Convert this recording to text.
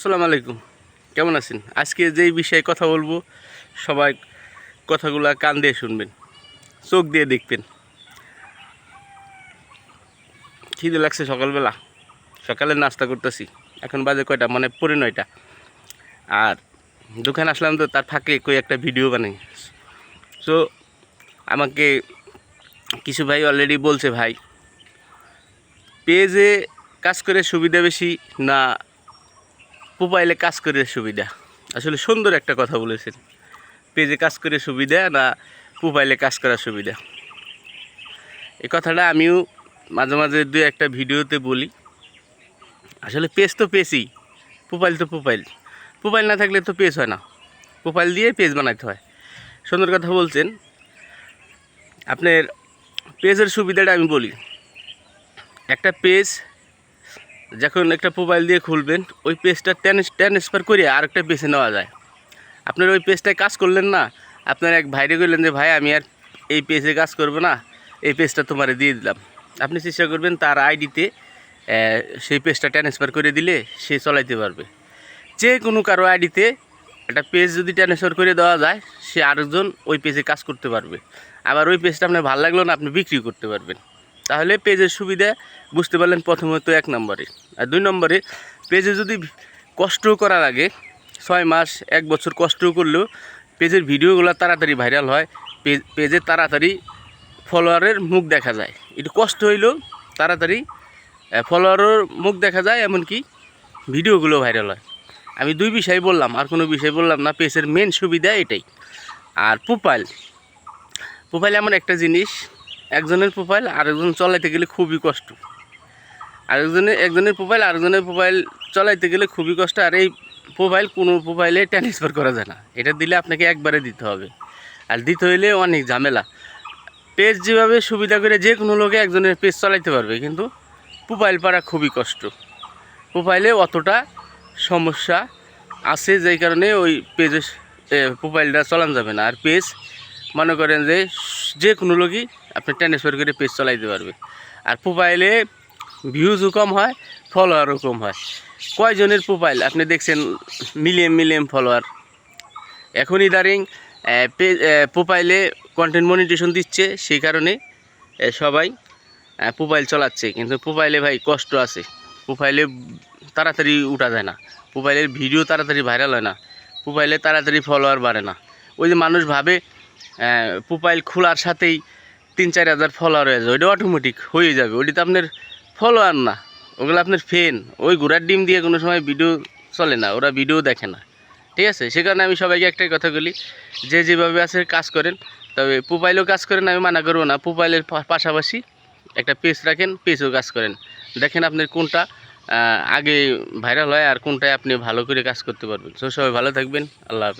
আসসালামু আলাইকুম। কেমন আছেন? আজকে যেই বিষয়ে কথা বলব, সবাই কথাগুলা কান দিয়ে শুনবেন, চোখ দিয়ে দেখবেন। খিদে লাগছে সকালবেলা। সকালে নাস্তা করতেছি। এখন বাজে কয়টা? মানে পরে নয়টা। আর দোকান আসলাম তো, তার ফাঁকে কই একটা ভিডিও বানাই। সো আমাকে কিছু ভাই অলরেডি বলছে ভাই, পেজে কাজ করে সুবিধা বেশি না মোবাইলে কাজ করে সুবিধা। আসলে সুন্দর একটা কথা বলেছেন। পেজে কাজ করে সুবিধা না মোবাইলে কাজ করার সুবিধা। এই কথাটা আমিও মাঝে মাঝে দু একটা ভিডিওতে বলি। আসলে পেজ তো পেজই, মোবাইল তো মোবাইল। মোবাইল না থাকলে তো পেজ হয় না। মোবাইল দিয়ে পেজ বানাইতে হয়। সুন্দর কথা বলছেন। আপনার পেজের সুবিধাটা আমি বলি। একটা পেজ যখন একটা মোবাইল দিয়ে খুলবেন, ওই পেজটা ট্রান্সফার করে আরেকটা পেজে নেওয়া যায়। আপনার ওই পেজটায় কাজ করলেন না, আপনার এক ভাইরে কইলেন যে, ভাই, আমি আর এই পেজে কাজ করব না, এই পেজটা তোমারে দিয়ে দিলাম। আপনি চেষ্টা করবেন তার আইডিতে সেই পেজটা ট্রান্সফার করে দিলে সে চলাইতে পারবে। যে কোনো কারও আইডিতে একটা পেজ যদি ট্রান্সফার করে দেওয়া যায়, সে আরেকজন ওই পেজে কাজ করতে পারবে। আবার ওই পেজটা আপনার ভালো লাগল না, আপনি বিক্রি করতে পারবেন। তাহলে পেজের সুবিধা বুঝতে পারলেন প্রথমত এক নম্বরে। আর দুই নম্বরে, পেজে যদি কষ্ট করা লাগে ছয় মাস, এক বছর কষ্ট করলেও পেজের ভিডিওগুলো তাড়াতাড়ি ভাইরাল হয় পেজ তাড়াতাড়ি ফলোয়ারের মুখ দেখা যায়। একটু কষ্ট হইলেও তাড়াতাড়ি ফলোয়ারের মুখ দেখা যায়, এমনকি ভিডিওগুলো ভাইরাল হয়। আমি দুই বিষয় বললাম, আর কোনো বিষয় বললাম না, পেজের মেন সুবিধা এটাই। আর প্রোফাইল প্রোফাইল এমন একটা জিনিস একজনের প্রোফাইল আরেকজন চলাইতে গেলে খুবই কষ্ট। আরেকজনের একজনের প্রোফাইল আরেকজনের প্রোফাইল চলাইতে গেলে খুবই কষ্ট, আর এই প্রোফাইল কোনো প্রোফাইলে ট্রান্সফার করা যায় না। এটা দিলে আপনাকে একবারে দিতে হবে। আর দিতে হইলে অনেক ঝামেলা। পেজ যেভাবে সুবিধা করে যে কোনো লোকে একজনের পেজ চালাইতে পারবে, কিন্তু প্রোফাইল পারা খুবই কষ্ট। প্রোফাইলে অতটা সমস্যা আছে, যেই কারণে ওই পেজে প্রোফাইলটা চালানো যাবে না। আর পেজ মনে করেন যে যে কোনো লোকই আপনি ট্রান্সফার করে পেজ চালাইতে পারবে। আর প্রোফাইলে ভিউজও কম হয় ফলোয়ারও কম হয়। কয়জনের প্রোফাইল আপনি দেখছেন মিলিয়ন মিলিয়ন ফলোয়ার এখন ইদারিং পেজ প্রোফাইলে কন্টেন্ট মনিটেশন দিচ্ছে, সেই কারণে সবাই প্রোফাইল চালাচ্ছে। কিন্তু প্রোফাইলে ভাই কষ্ট আছে। প্রোফাইলে তাড়াতাড়ি উঠা যায় না। প্রোফাইলের ভিডিও তাড়াতাড়ি ভাইরাল হয় না। প্রোফাইলে তাড়াতাড়ি ফলোয়ার বাড়ে না। ওই যে মানুষ ভাবে প্রোফাইল খোলার সাথেই তিন, চার হাজার ফলোয়ার হয়ে যায় ওইটা অটোমেটিক হয়ে যাবে। ওইটা তো আপনার ফলোয়ার না। ওগুলো আপনার ফেন ওই ঘোড়ার ডিম দিয়ে কোনো সময় ভিডিও চলে না। ওরা ভিডিও দেখে না। ঠিক আছে? সে কারণে আমি সবাইকে একটাই কথা বলি, যে যেভাবে আছে কাজ করেন, তবে প্রোফাইলেও কাজ করেন, আমি মানা করব না। প্রোফাইলের পাশাপাশি একটা পেজ রাখেন পেজও কাজ করেন। দেখেন আপনার কোনটা আগে ভাইরাল হয় আর কোনটায় আপনি ভালো করে কাজ করতে পারবেন। সবাই ভালো থাকবেন। আল্লাহ হাফেজ।